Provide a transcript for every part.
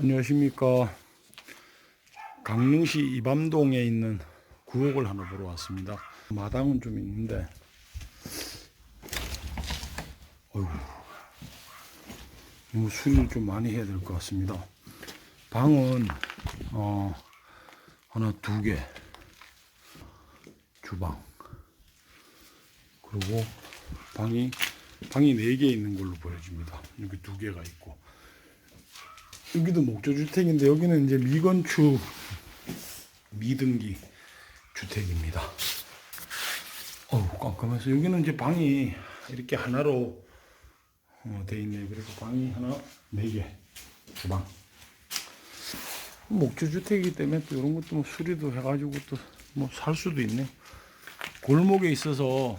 안녕하십니까. 강릉시 이밤동에 있는 구옥을 하나 보러 왔습니다. 마당은 좀 있는데, 어휴, 이거 수리를 좀 많이 해야 될 것 같습니다. 방은, 어, 하나, 두 개, 주방, 그리고 방이, 방이 네 개 있는 걸로 보여집니다. 여기 두 개가 있고, 여기도 목조주택인데 여기는 이제 미건축 미등기 주택입니다. 어우 깜깜해서 여기는 이제 방이 이렇게 하나로 어, 돼 있네요. 그래서 방이 하나 네 개 주방. 목조주택이기 때문에 또 이런 것도 뭐 수리도 해가지고 또 뭐 살 수도 있네. 골목에 있어서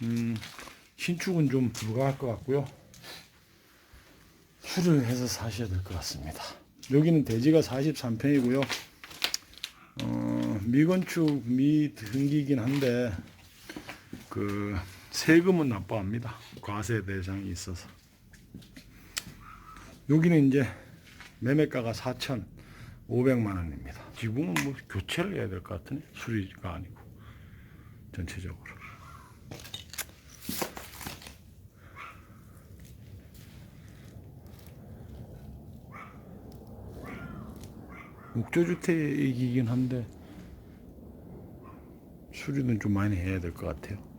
음, 신축은 좀 불가할 것 같고요. 수를 해서 사셔야 될 것 같습니다. 여기는 대지가 43평이고요. 어, 미건축 미등기이긴 한데 그 세금은 납부합니다. 과세 대상이 있어서. 여기는 이제 매매가가 4,500만 원입니다. 지붕은 뭐 교체를 해야 될 것 같으네. 수리가 아니고 전체적으로. 목조주택이긴 한데 수리는 좀 많이 해야 될 것 같아요.